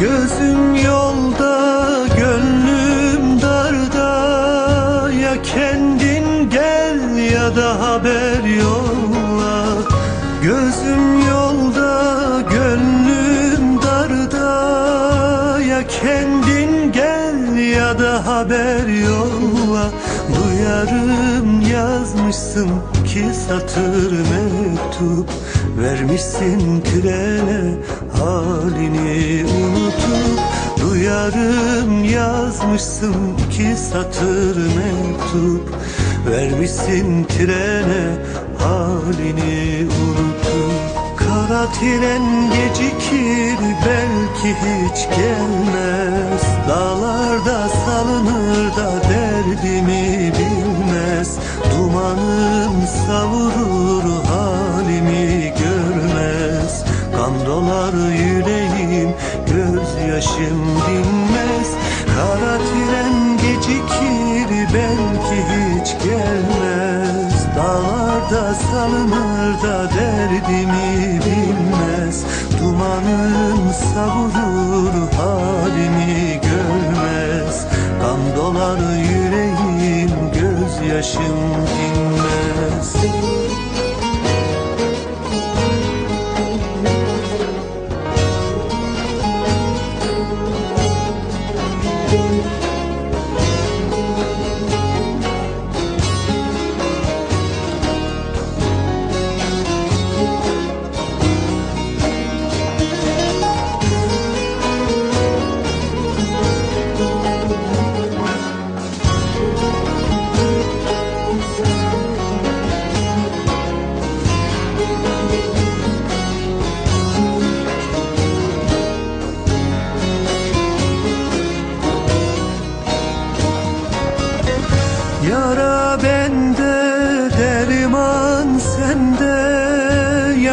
Gözüm yolda, gönlüm darda. Ya kendin gel ya da haber yolla. Gözüm yolda, gönlüm darda. Ya kendin gel ya da haber yolla. Duyarım yazmışsın ki satır mektup Vermişsin trene halini unutup Duyarım yazmışsın ki satır mektup Vermişsin trene halini unutup. Kara tren gecikir belki hiç gelmez. Dağlarda salınır da derdimi bilmez Dumanım savurur halimi görmez. Kan dolar yüreğim gözyaşım dinmez. Kara tren gecikir belki hiç gelmez. Dağlarda salınır da derdimi bilmez. Dumanım savurur halimi görmez. Kan dolar yüreğim gözyaşım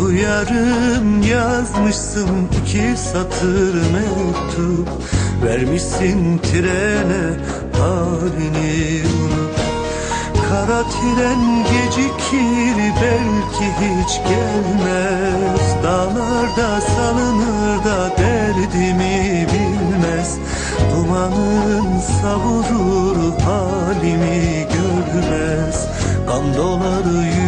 Duyarım yazmışsın iki satır mektup. Vermişsin trene halini unutup Kara tren gecikir belki hiç gelmez. Dağlarda salınır da derdimi bilmez. Dumanın savurur halimi görmez. Kan dolar yüreğim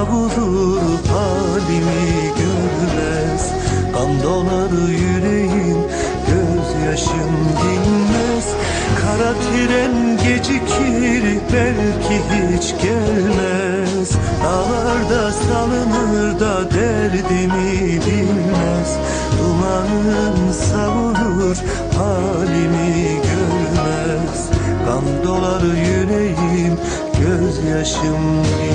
Savurur halimi görmez. Kan dolar yüreğim gözyaşım dinmez. Kara tren gecikir belki hiç gelmez. Dağlarda salınır da derdimi bilmez. Dumanın savurur halimi görmez. Kan dolar yüreğim gözyaşım dinmez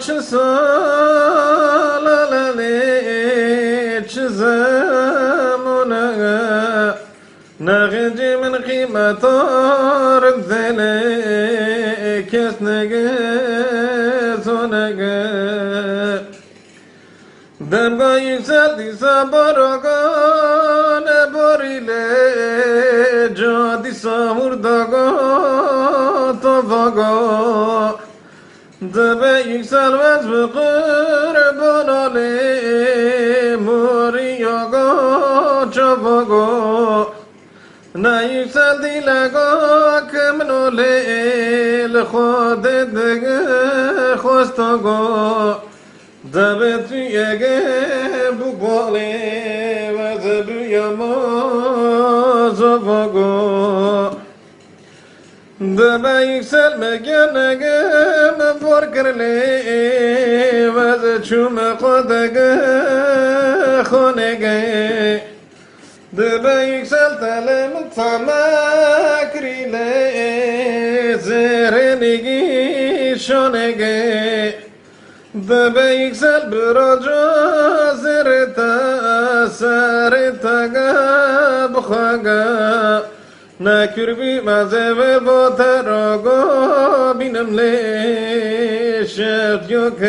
çisalele çizem ona. Nağıcı min kıymetar zele kesnege sonege Demga yükseldiyse baraka ne bar ile Cadisa Tabe yükselmez fıkır bonole Muriyogo çobogo Na yükseldi lago kemnole Lkhode dege khostogo Tabe tüyege bu gole Ve zebu yamo zobogo Deme yükselme gönegem farkırlı Ve çüme kodege khonege Deme yükseltelim tamakrile Zerenigi şonege Deme yüksel bir oca zirta Sarita gabkhaga نکر نكربي ما زبر بوتر بنم ليش يوك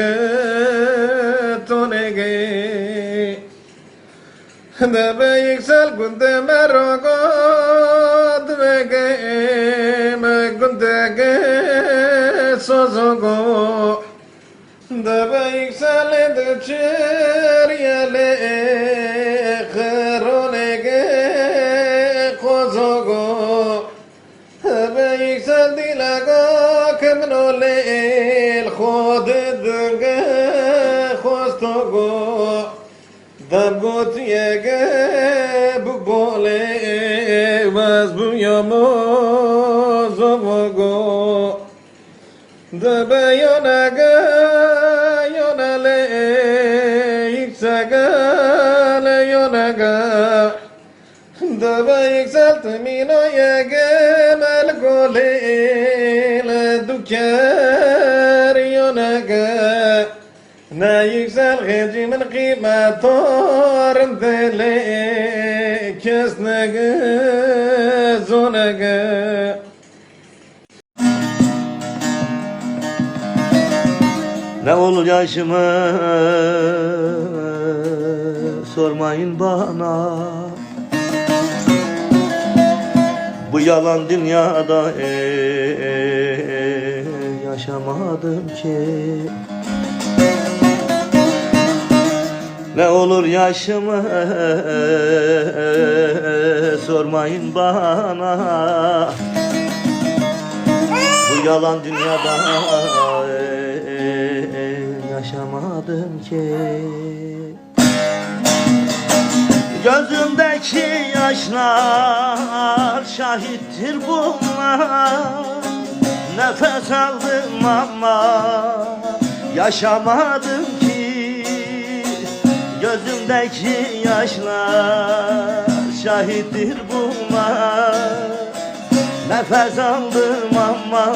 تونيجي دبا يكسل كنت مرقو دبا ما كنت سوزوغو دبا يكسل دشير يلي دل کم نولیل خود دنگ خوستو گو دم گوت یگه بو بوله وز بو یامو زمو گو دبه یونگه یونله ایک سگه لیونگه Dove exalt mino yagam al kolil dukar yonaga Na yüksel gecimin kıymatorun deli kesnegi zonegi Ne olur yaşımı sormayın bana. Bu yalan dünyada eh, yaşamadım ki. Ne olur yaşımı sormayın bana. Bu yalan dünyada yaşamadım ki Gözümdeki yaşlar şahittir bunlar. Nefes aldım ama yaşamadım ki. Gözümdeki yaşlar şahittir bunlar. Nefes aldım ama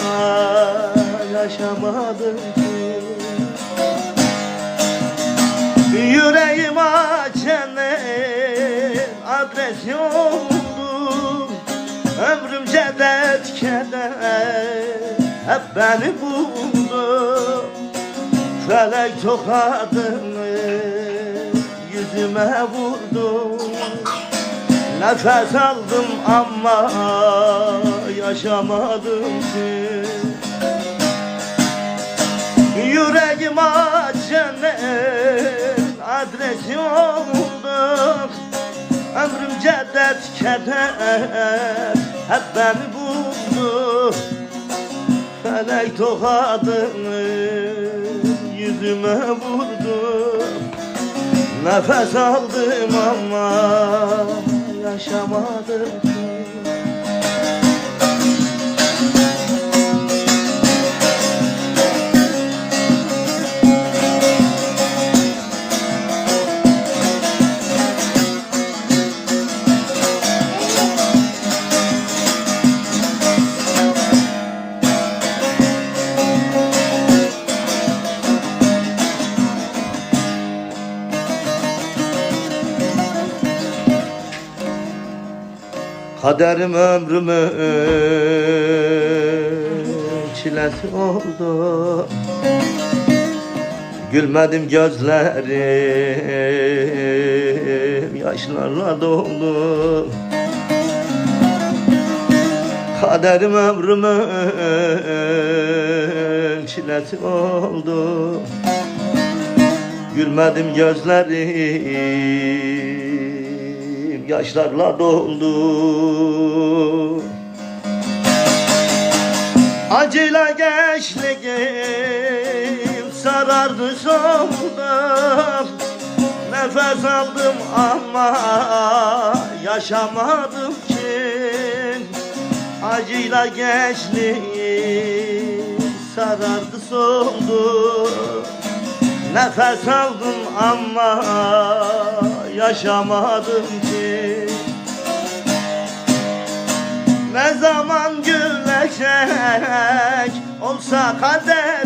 yaşamadım ki adresi oldu Ömrümce dert keder hep beni buldu. Felek tokadını yüzüme vurdu. Nefes aldım ama yaşamadım ki. Yüreğim açenin adresi olduk Ömrümce dert keder hep beni buldu. Felek tokadını yüzüme vurdu. Nefes aldım ama yaşamadım. ki Kaderim ömrümün çilesi oldu. Gülmedim gözlerim yaşlarla doldu Kaderim ömrümün çilesi oldu. Gülmedim gözlerim yaşlarla doldu. Acıyla gençliğim sarardı soldum Nefes aldım ama yaşamadım ki. Acıyla gençliğim sarardı soldu Nefes aldım ama yaşamadım ki. Ne zaman gülecek olsa kader